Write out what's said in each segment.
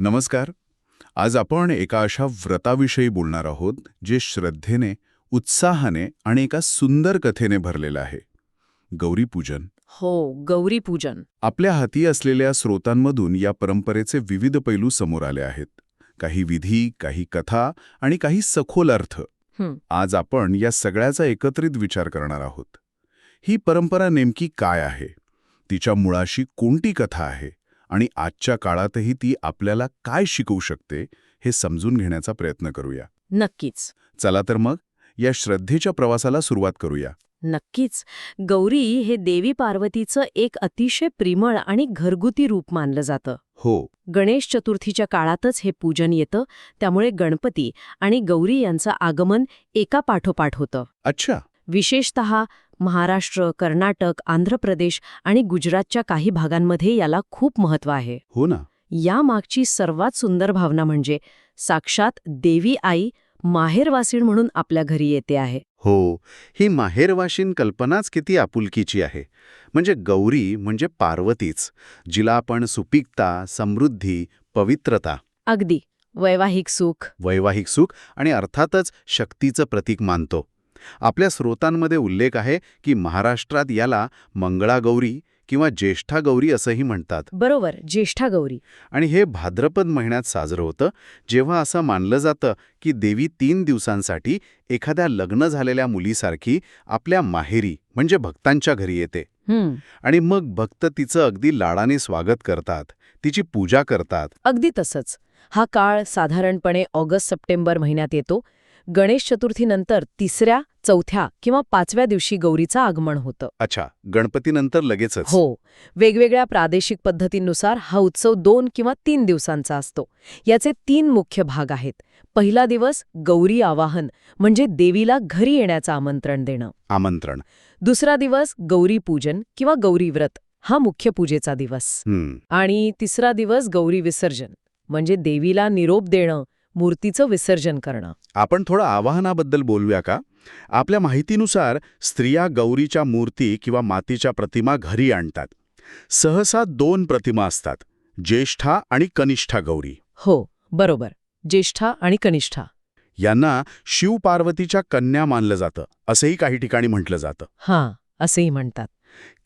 नमस्कार. आज आपण एका अशा व्रताविषयी बोलणार आहोत जे श्रद्धेने उत्साहाने आणि एका सुंदर कथेने भरलेलं आहे. गौरीपूजन हो गौरी पूजन. आपल्या हाती असलेल्या स्रोतांमधून या परंपरेचे विविध पैलू समोर आले आहेत. काही विधी काही कथा आणि काही सखोल अर्थ. आज आपण या सगळ्याचा एकत्रित विचार करणार आहोत. ही परंपरा नेमकी काय आहे? तिच्या मुळाशी कोणती कथा आहे? आणि आजच्या काळातही ती आपल्याला काय शिकवू शकते हे समजून घेण्याचा प्रयत्न करूया. नक्कीच. चला तर मग या श्रद्धेच्या प्रवासाला सुरुवात करूया. नक्कीच. गौरी हे देवी पार्वतीचं एक अतिशय प्रिमळ आणि घरगुती रूप मानलं जातं. हो. गणेश चतुर्थीच्या काळातच हे पूजन येतं त्यामुळे गणपती आणि गौरी यांचं आगमन एका पाठोपाठ होतं. अच्छा. विशेषत महाराष्ट्र कर्नाटक आंध्र प्रदेश आणि गुजरातच्या काही भागांमध्ये याला खूप महत्त्व आहे. हो ना. यामागची सर्वात सुंदर भावना म्हणजे साक्षात देवी आई माहेरवासीण म्हणून आपल्या घरी येते आहे. हो ही माहेरवाशीन कल्पनाच किती आपुलकीची आहे. म्हणजे गौरी म्हणजे पार्वतीच जिला आपण सुपीकता समृद्धी पवित्रता. अगदी वैवाहिक सुख. वैवाहिक सुख आणि अर्थातच शक्तीचं प्रतीक मानतो. आपल्या स्रोतांमध्ये उल्लेख आहे की महाराष्ट्रात याला मंगळागौरी किंवा ज्येष्ठा गौरी असंही म्हणतात. बरोबर ज्येष्ठा गौरी. आणि हे भाद्रपद महिन्यात साजरं होतं जेव्हा असं मानलं जातं की देवी तीन दिवसांसाठी एखाद्या लग्न झालेल्या मुलीसारखी आपल्या माहेरी म्हणजे भक्तांच्या घरी येते. आणि मग भक्त तिचं अगदी लाडाने स्वागत करतात तिची पूजा करतात. अगदी तसंच. हा काळ साधारणपणे ऑगस्ट सप्टेंबर महिन्यात येतो गणेश चतुर्थीनंतर तिसऱ्या चौथ्या किंवा पाचव्या दिवशी गौरीचं आगमन होतं. अच्छा गणपतीनंतर लगेचच. हो. वेगवेगळ्या प्रादेशिक पद्धतींनुसार हा उत्सव दोन किंवा तीन दिवसांचा असतो. याचे तीन मुख्य भाग आहेत. पहिला दिवस गौरी आवाहन म्हणजे देवीला घरी येण्याचं आमंत्रण देणं. आमंत्रण. दुसरा दिवस गौरी पूजन किंवा गौरी व्रत हा मुख्य पूजेचा दिवस. आणि तिसरा दिवस गौरी विसर्जन म्हणजे देवीला निरोप देणं मूर्तीचं विसर्जन करणं. आपण थोडं आवाहनाबद्दल बोलूया का? आपल्या माहितीनुसार स्त्रिया गौरीच्या मूर्ती किंवा मातीच्या प्रतिमा घरी आणतात. सहसा दोन प्रतिमा असतात ज्येष्ठा आणि कनिष्ठा गौरी. हो बरोबर. ज्येष्ठा आणि कनिष्ठा. यांना शिवपार्वतीच्या कन्या मानलं जातं असंही काही ठिकाणी म्हटलं जातं. हां असेही म्हणतात.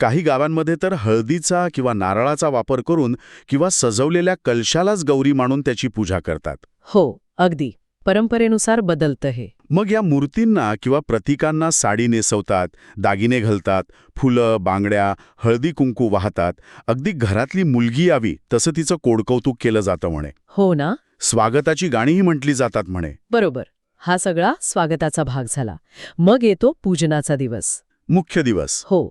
काही गावांमध्ये तर हळदीचा किंवा नारळाचा वापर करून किंवा सजवलेल्या कलशालाच गौरी मानून त्याची पूजा करतात. हो अगदी. परंपरेनुसार बदलतं हे. मग या मूर्तींना किंवा प्रतीकांना साडी नेसवतात दागिने घालतात फुलं बांगड्या हळदी कुंकू वाहतात अगदी घरातली मुलगी यावी तसं तिचं कोडकौतुक केलं जातं म्हणे. हो ना? स्वागताची गाणीही म्हटली जातात म्हणे. बरोबर. हा सगळा स्वागताचा भाग झाला. मग येतो पूजनाचा दिवस. मुख्य दिवस. हो.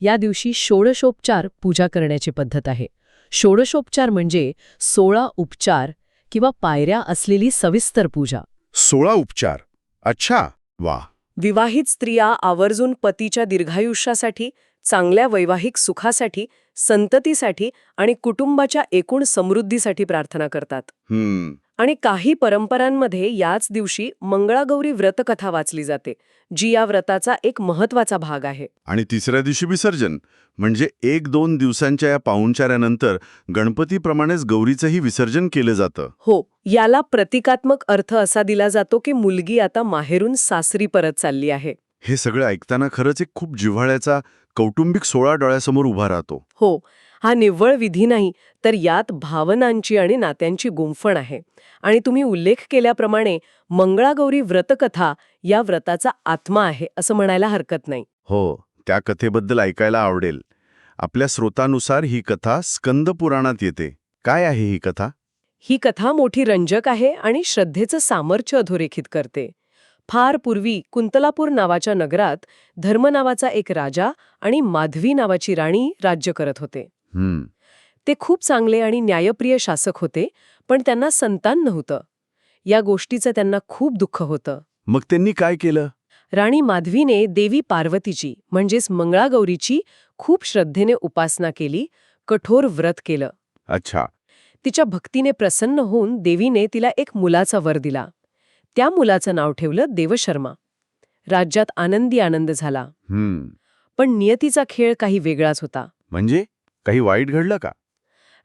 या दिवशी षोडशोपचार पूजा करण्याची पद्धत आहे. षोडशोपचार म्हणजे सोळा उपचार किंवा पायऱ्या असलेली सविस्तर पूजा. सोळा उपचार. अच्छा वा. विवाहित स्त्रिया आवर्जून पतीच्या दीर्घायुष्यासाठी चांगल्या वैवाहिक सुखासाठी संततीसाठी आणि कुटुंबाच्या एकूण समृद्धीसाठी प्रार्थना करतात. हम्म. आणि काही परंपरांमध्ये याच दिवशी मंगळागौरी व्रतकथा वाचली जाते जी या व्रताचा एक महत्त्वाचा भाग आहे. आणि तिसऱ्या दिवशी विसर्जन म्हणजे एक दोन दिवसांच्या या पाहुणचाऱ्यानंतर गणपतीप्रमाणेच गौरीचंही विसर्जन केलं जातं. हो याला प्रतिकात्मक अर्थ असा दिला जातो की मुलगी आता माहेरून सासरी परत चालली आहे. हे सगळं ऐकताना खरंच एक खूप जिव्हाळ्याचा कौटुंबिक सोळा डोळ्यासमोर उभा राहतो. हो हा निव्वळ विधी नाही तर यात भावनांची आणि नात्यांची गुंफण आहे. आणि तुम्ही उल्लेख केल्याप्रमाणे मंगळागौरी व्रतकथा या व्रताचा आत्मा आहे असं म्हणायला हरकत नाही. हो त्या कथेबद्दल ऐकायला आवडेल. आपल्या स्रोतानुसार ही कथा स्कंद पुराणात येते. काय आहे ही कथा? ही कथा मोठी रंजक आहे आणि श्रद्धेचं सामर्थ्य अधोरेखित करते. फार पूर्वी कुंतलापूर नावाच्या नगरात धर्म नावाचा एक राजा आणि माधवी नावाची राणी राज्य करत होते. ते खूप चांगले आणि न्यायप्रिय शासक होते पण त्यांना संतान नव्हतं. या गोष्टीचं त्यांना खूप दुःख होतं. मग त्यांनी काय केलं? राणी माधवीने देवी पार्वतीची म्हणजेच मंगळागौरीची खूप श्रद्धेने उपासना केली कठोर व्रत केलं. अच्छा. तिच्या भक्तीने प्रसन्न होऊन देवीने तिला एक मुलाचा वर दिला. त्या मुलाचं नाव ठेवलं देवशर्मा. राज्यात आनंदी आनंद झाला. पण नियतीचा खेळ काही वेगळाच होता. म्हणजे? काही वाईट घडलं का?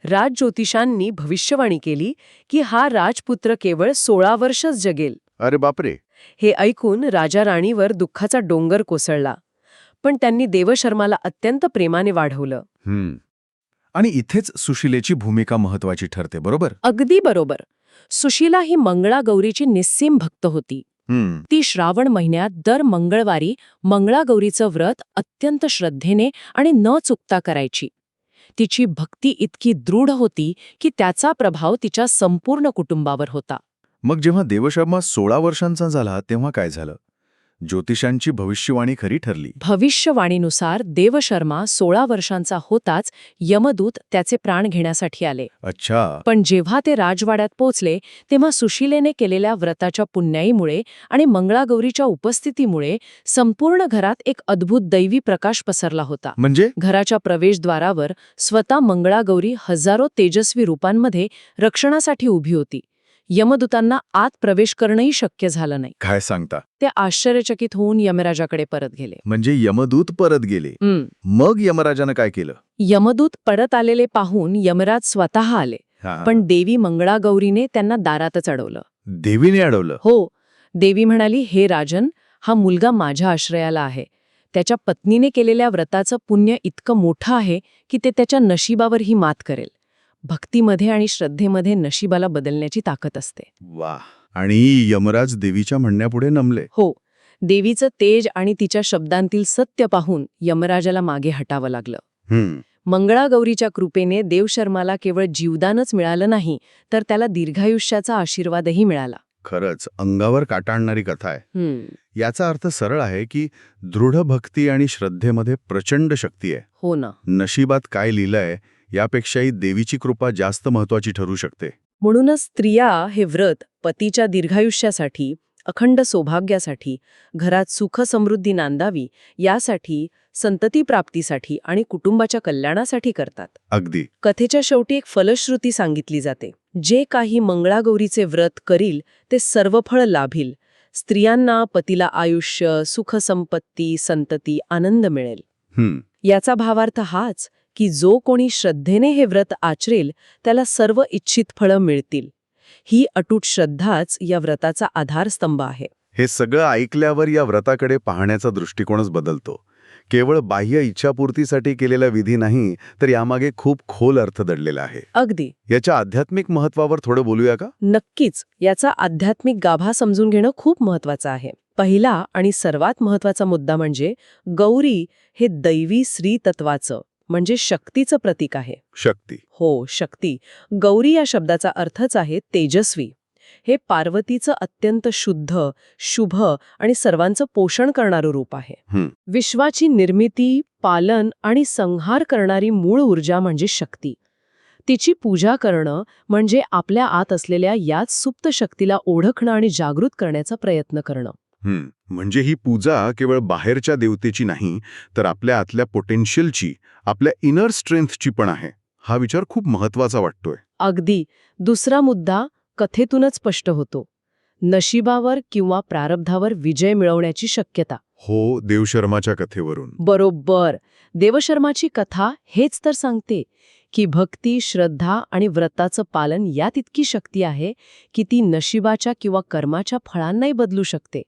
राजज्योतिषांनी भविष्यवाणी केली की हा राजपुत्र केवळ सोळा वर्षच जगेल. अरे बापरे! हे ऐकून राजा राणीवर दुःखाचा डोंगर कोसळला. पण त्यांनी देवशर्माला अत्यंत प्रेमाने वाढवलं. आणि इथेच सुशिलेची भूमिका महत्वाची ठरते बरोबर? अगदी बरोबर. सुशीला ही मंगळागौरीची निस्सीम भक्त होती. ती श्रावण महिन्यात दर मंगळवारी मंगळागौरीचं व्रत अत्यंत श्रद्धेने आणि न चुकता करायची. तिची भक्ती इतकी दृढ होती की त्याचा प्रभाव तिच्या संपूर्ण कुटुंबावर होता. मग जेव्हा देवशर्मा सोळा वर्षांचा झाला तेव्हा काय झालं? ज्योतिषांची भविष्यवाणी खरी ठरली. भविष्यवाणीनुसार देवशर्मा सोळा वर्षांचा होताच यमदूत त्याचे प्राण घेण्यासाठी आले. अच्छा. पण जेव्हा ते राजवाड्यात पोचले तेव्हा सुशिलेने केलेल्या व्रताच्या पुण्याईमुळे आणि मंगळागौरीच्या उपस्थितीमुळे संपूर्ण घरात एक अद्भुत दैवी प्रकाश पसरला होता. म्हणजे? घराच्या प्रवेशद्वारावर स्वतः मंगळागौरी हजारो तेजस्वी रूपांमध्ये रक्षणासाठी उभी होती. यमदूतांना आत प्रवेश करणंही शक्य झालं नाही. काय सांगता? ते आश्चर्यचकित होऊन यमराजाकडे परत गेले. म्हणजे यमदूत परत गेले. मग यमराजानं काय केलं? यमदूत परत आलेले पाहून यमराज स्वतः आले. पण देवी मंगळागौरीने त्यांना दारातच अडवलं. देवीने अडवलं? हो. देवी म्हणाली हे राजन हा मुलगा माझ्या आश्रयाला आहे. त्याच्या पत्नीने केलेल्या व्रताचं पुण्य इतकं मोठं आहे की ते त्याच्या नशिबावरही मात करेल. भक्तीमध्ये आणि श्रद्धेमध्ये नशिबाला बदलण्याची ताकद असते. वा. आणि यमराज देवीच्या म्हणण्यापुढे नमले. हो. देवीचं तेज आणि तिच्या शब्दांतील सत्य पाहून यमराजाला मागे हटावं लागलं. मंगळागौरीच्या कृपेने देवशर्माला केवळ जीवदानच मिळालं नाही तर त्याला दीर्घायुष्याचा आशीर्वादही मिळाला. खरंच अंगावर काटाळणारी कथा आहे. याचा अर्थ सरळ आहे की दृढ भक्ती आणि श्रद्धेमध्ये प्रचंड शक्ती आहे. हो ना. नशिबात काय लिहिलंय यापेक्षाही देवीची कृपा जास्त महत्वाची ठरू शकते. म्हणूनच स्त्रिया हे व्रत पतीच्या दीर्घायुष्यासाठी अखंड सौभाग्यासाठी घरात सुख समृद्धी नांदावी यासाठी संतती प्राप्तीसाठी आणि कुटुंबाच्या कल्याणासाठी करतात. अगदी. कथेच्या शेवटी एक फलश्रुती सांगितली जाते. जे काही मंगळागौरीचे व्रत करील ते सर्व फळ लाभील. स्त्रियांना पतीला आयुष्य सुखसंपत्ती संतती आनंद मिळेल. याचा भावार्थ हाच की जो कोणी श्रद्धेने हे व्रत आचरेल त्याला सर्व इच्छित फळं मिळतील. ही अटूट श्रद्धाच या व्रताचा आधारस्तंभ आहे. हे सगळं ऐकल्यावर या व्रताकडे पाहण्याचा दृष्टिकोनच बदलतो. केवळ बाह्य इच्छापूर्तीसाठी केलेला विधी नाही तर यामागे खूप खोल अर्थ दडलेला आहे. अगदी. याच्या आध्यात्मिक महत्वावर थोडं बोलूया का? नक्कीच. याचा आध्यात्मिक गाभा समजून घेणं खूप महत्वाचं आहे. पहिला आणि सर्वात महत्त्वाचा मुद्दा म्हणजे गौरी हे दैवी स्त्री तत्वाचं म्हणजे शक्तीचं प्रतीक आहे. शक्ती. हो शक्ती. गौरी या शब्दाचा अर्थच आहे तेजस्वी. हे पार्वतीचं अत्यंत शुद्ध शुभ आणि सर्वांचं पोषण करणारं रूप आहे. विश्वाची निर्मिती पालन आणि संहार करणारी मूळ ऊर्जा म्हणजे शक्ती. तिची पूजा करणं म्हणजे आपल्या आत असलेल्या याच सुप्त शक्तीला ओळखणं आणि जागृत करण्याचा प्रयत्न करणं. म्हणजे ही पूजा केवळ बाहेरच्या देवतेची नाही तर आपल्या आतल्या पोटेन्शियलची आपल्या इनर स्ट्रेंथची पण आहे. हा विचार खूप महत्त्वाचा वाटतोय. अगदी. दुसरा मुद्दा कथेतूनच स्पष्ट होतो. नशिबावर किंवा प्रारब्धावर विजय मिळवण्याची शक्यता. हो देवशर्माच्या कथेवरून. बरोबर. देवशर्माची कथा हेच तर सांगते की भक्ती श्रद्धा आणि व्रताचं पालन यात इतकी शक्ती आहे की ती नशिबाच्या किंवा कर्माच्या फळांनाही बदलू शकते.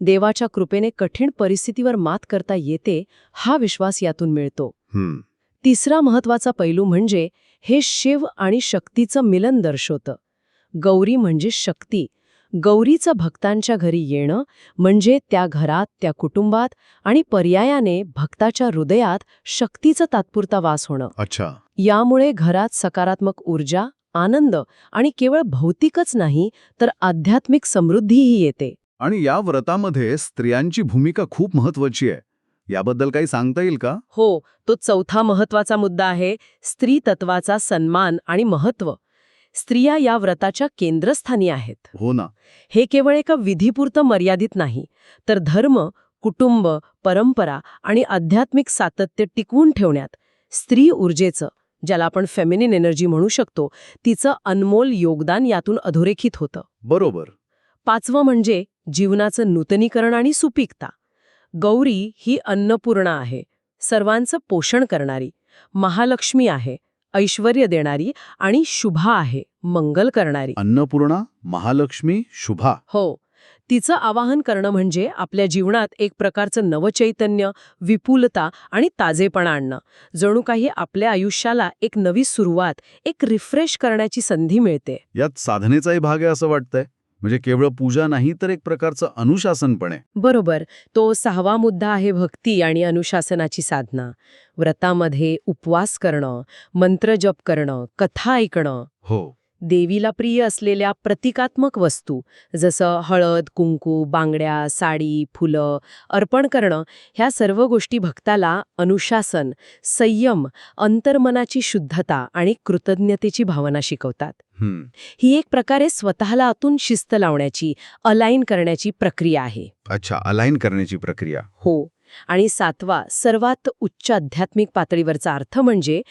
देवाच्या कृपेने कठीण परिस्थितीवर मात करता येते हा विश्वास यातून मिळतो. तिसरा महत्त्वाचा पैलू म्हणजे हे शिव आणि शक्तीचं मिलन दर्शवतं. गौरी म्हणजे शक्ती. गौरीचं भक्तांच्या घरी येणं म्हणजे त्या घरात त्या कुटुंबात आणि पर्यायाने भक्ताच्या हृदयात शक्तीचा तात्पुरता वास होणं. अच्छा. यामुळे घरात सकारात्मक ऊर्जा आनंद आणि केवळ भौतिकच नाही तर आध्यात्मिक समृद्धीही येते. आणि या व्रतामध्ये स्त्रियांची भूमिका खूप महत्वाची आहे. याबद्दल काही सांगता येईल का? हो तो चौथा महत्त्वाचा मुद्दा आहे स्त्री तत्वाचा सन्मान आणि महत्त्व. स्त्रिया या व्रताच्या केंद्रस्थानी आहेत. हो ना. हे केवळ एका विधीपुरतं मर्यादित नाही तर धर्म कुटुंब परंपरा आणि आध्यात्मिक सातत्य टिकवून ठेवण्यात स्त्री ऊर्जेचं ज्याला आपण फेमिनिन एनर्जी म्हणू शकतो तिचं अनमोल योगदान यातून अधोरेखित होतं. बरोबर. पाचवं म्हणजे जीवनाचं नूतनीकरण आणि सुपीकता. गौरी ही अन्नपूर्णा आहे. सर्वांचं पोषण करणारी महालक्ष्मी आहे ऐश्वर देणारी आणि शुभा आहे मंगल करणारी. अन्नपूर्णा महालक्ष्मी शुभा. हो. तिचं आवाहन करणं म्हणजे आपल्या जीवनात एक प्रकारचं नवचैतन्य विपुलता आणि ताजेपणा आणणं. जणू काही आपल्या आयुष्याला एक नवी सुरुवात एक रिफ्रेश करण्याची संधी मिळते. यात साधनेचाही भाग आहे असं वाटतंय. म्हणजे केवळ पूजा नाही तर एक प्रकारचं अनुशासन पण आहे. बरोबर. तो सहावा मुद्दा आहे भक्ती आणि अनुशासनाची साधना. व्रतामध्ये उपवास करणं मंत्रजप करणं कथा ऐकणं. हो. देवीला प्रिय असलेल्या प्रतिकात्मक वस्तू जसं हळद कुंकू बांगड्या साडी फुलं अर्पण करणं ह्या सर्व गोष्टी भक्ताला अनुशासन संयम अंतर्मनाची शुद्धता आणि कृतज्ञतेची भावना शिकवतात. ही एक प्रकारे स्वतःला आतून शिस्त लावण्याची अलाइन करण्याची प्रक्रिया आहे. अच्छा अलाइन करण्याची प्रक्रिया. हो. आणि सातवा सर्वात उच्च आध्यात्मिक पातळीवरचा अर्थ म्हणजे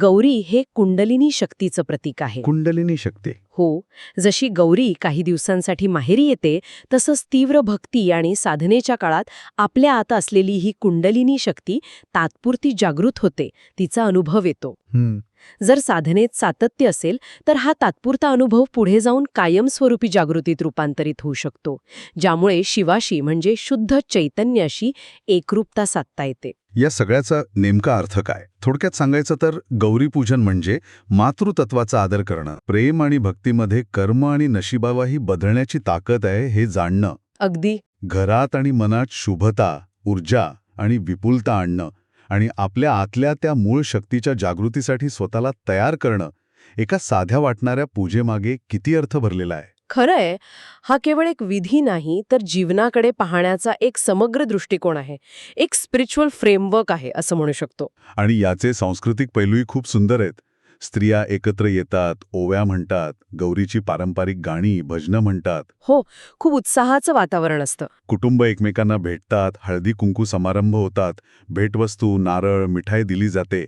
गौरी हे कुंडलिनी शक्तीचं प्रतीक आहे. कुंडलिनी शक्ती. हो जशी गौरी काही दिवसांसाठी माहेरी येते तसंच तीव्र भक्ती आणि साधनेच्या काळात आपल्या आत असलेली ही कुंडलिनी शक्ती तात्पुरती जागृत होते तिचा अनुभव येतो. हम्म. जर साधनेत सातत्य असेल तर हा तात्पुरता अनुभव पुढे जाऊन कायमस्वरूपी जागृतीत रूपांतरित होऊ शकतो ज्यामुळे शिवाशी म्हणजे शुद्ध चैतन्याशी एकरूपता साधता येते. या सगळ्याचा नेमका अर्थ काय? थोडक्यात सांगायचं तर गौरीपूजन म्हणजे मातृतत्वाचा आदर करणं. प्रेम आणि भक्तीमध्ये कर्म आणि नशिबावाही बदलण्याची ताकद आहे हे जाणणं. अगदी. घरात आणि मनात शुभता ऊर्जा आणि विपुलता आणणं. आणि आपल्या आतल्या त्या मूळ शक्तीच्या जागृतीसाठी स्वतःला तयार करणं एका साध्या वाटणाऱ्या पूजेमागे किती अर्थ भरलेला आहे. खरंय हा केवळ एक विधी नाही तर जीवनाकडे पाहण्याचा एक समग्र दृष्टिकोन आहे. एक स्पिरिच्युअल फ्रेमवर्क आहे असं म्हणू शकतो. आणि याचे सांस्कृतिक पैलूही खूप सुंदर आहेत. स्त्रिया एकत्र येतात ओव्या म्हणतात गौरीची पारंपरिक गाणी भजनं म्हणतात. हो खूप उत्साहाचं वातावरण असतं. कुटुंब एकमेकांना भेटतात हळदी कुंकू समारंभ होतात भेटवस्तू नारळ मिठाई दिली जाते.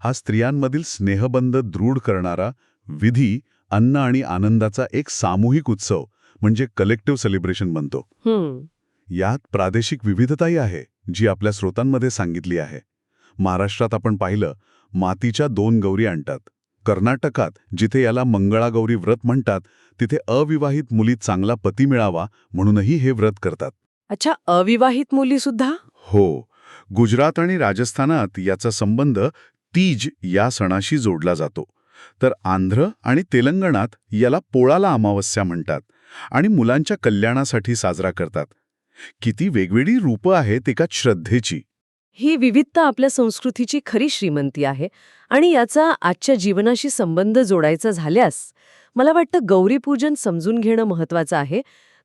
हा स्त्रियांमधील स्नेहबंध दृढ करणारा विधी अन्न आणि आनंदाचा एक सामूहिक उत्सव म्हणजे कलेक्टिव्ह सेलिब्रेशन बनतो. यात प्रादेशिक विविधताही आहे जी आपल्या स्रोतांमध्ये सांगितली आहे. महाराष्ट्रात आपण पाहिलं मातीच्या दोन गौरी आणतात. कर्नाटकात जिथे याला मंगळागौरी व्रत म्हणतात तिथे अविवाहित मुली चांगला पती मिळावा म्हणूनही हे व्रत करतात. अच्छा अविवाहित मुली सुद्धा? हो. गुजरात आणि राजस्थानात याचा संबंध तीज या सणाशी जोडला जातो. तर आंध्र आणि तेलंगणात याला पोळाला अमावस्या म्हणतात आणि मुलांच्या कल्याणासाठी साजरा करतात. किती वेगवेगळी रूपं आहेत एका श्रद्धेची. ही विविधता आपल्या संस्कृतीची खरी श्रीमंती आहे आणि याचा आजच्या जीवनाशी संबंध जोडायचा झाल्यास मला वाटतं गौरीपूजन समजून घेणं महत्वाचं आहे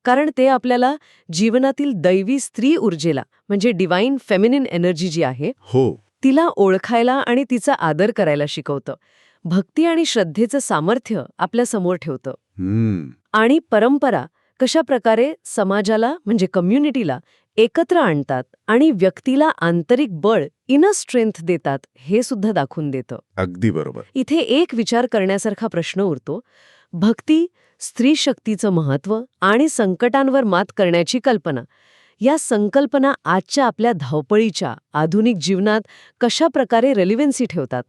कारण ते आपल्याला जीवनातील दैवी स्त्री ऊर्जेला म्हणजे डिवाईन फेमिनिन एनर्जी जी आहे हो. तिला ओळखायला आणि तिचा आदर करायला शिकवतं. भक्ती आणि श्रद्धेचं सामर्थ्य आपल्यासमोर ठेवतं. आणि परंपरा कशा प्रकारे समाजाला म्हणजे कम्युनिटीला एकत्र आणतात आणि व्यक्तीला आंतरिक बळ इनर स्ट्रेंथ देतात हे सुद्धा दाखवून देतं. अगदी बरोबर. इथे एक विचार करण्यासारखा प्रश्न उरतो. भक्ती स्त्री शक्तीचं महत्त्व आणि संकटांवर मात करण्याची कल्पना. या संकल्पना आजच्या आपल्या धावपळीच्या आधुनिक जीवनात कशा प्रकारे रेलिव्हन्सी ठेवतात?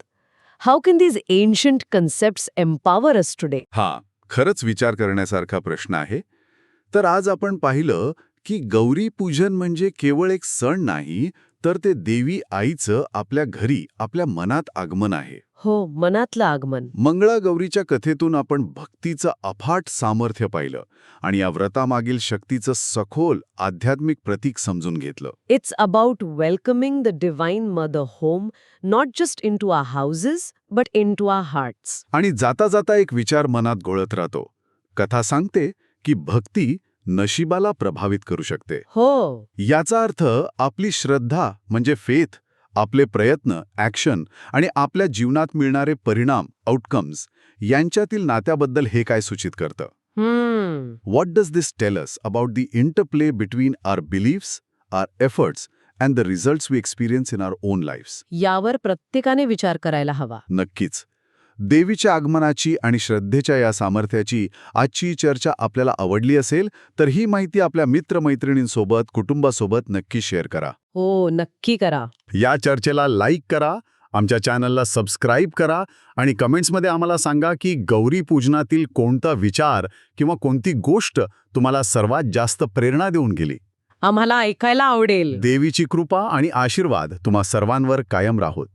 How can these ancient concepts empower us today हा खरंच विचार करण्यासारखा प्रश्न आहे. तर आज आपण पाहिलं की गौरी पूजन म्हणजे केवळ एक सण नाही तर ते देवी आईचं आपल्या घरी आपल्या मनात आगमन आहे. हो मनातलं आगमन. मंगळागौरीच्या कथेतून आपण भक्तीचं अफाट सामर्थ्य पाहिलं आणि या व्रतामागील शक्तीचं सखोल आध्यात्मिक प्रतीक समजून घेतलं. It's about welcoming the Divine Mother home, not just into our houses, but into our hearts. आणि जाता जाता एक विचार मनात गोळत राहतो. कथा सांगते की भक्ती नशिबाला प्रभावित करू शकते. हो. याचा अर्थ आपली श्रद्धा म्हणजे फेथ आपले प्रयत्न ॲक्शन आणि आपल्या जीवनात मिळणारे परिणाम आउटकम्स यांच्यातील नात्याबद्दल हे काय सूचित करतं? What does this tell us about the interplay between our beliefs our efforts and the results we experience in our own lives यावर प्रत्येकाने विचार करायला हवा. नक्कीच. देवीच्या आगमनाची आणि श्रद्धेच्या या सामर्थ्याची आजची चर्चा आपल्याला आवडली असेल तर ही माहिती आपल्या मित्रमैत्रिणींसोबत कुटुंबासोबत नक्की शेअर करा. हो नक्की करा. या चर्चेला लाईक करा आमच्या चॅनलला सबस्क्राईब करा आणि कमेंट्समध्ये आम्हाला सांगा की गौरी पूजनातील कोणता विचार किंवा कोणती गोष्ट तुम्हाला सर्वात जास्त प्रेरणा देऊन गेली. आम्हाला ऐकायला आवडेल. देवीची कृपा आणि आशीर्वाद तुम्हा सर्वांवर कायम राहोत.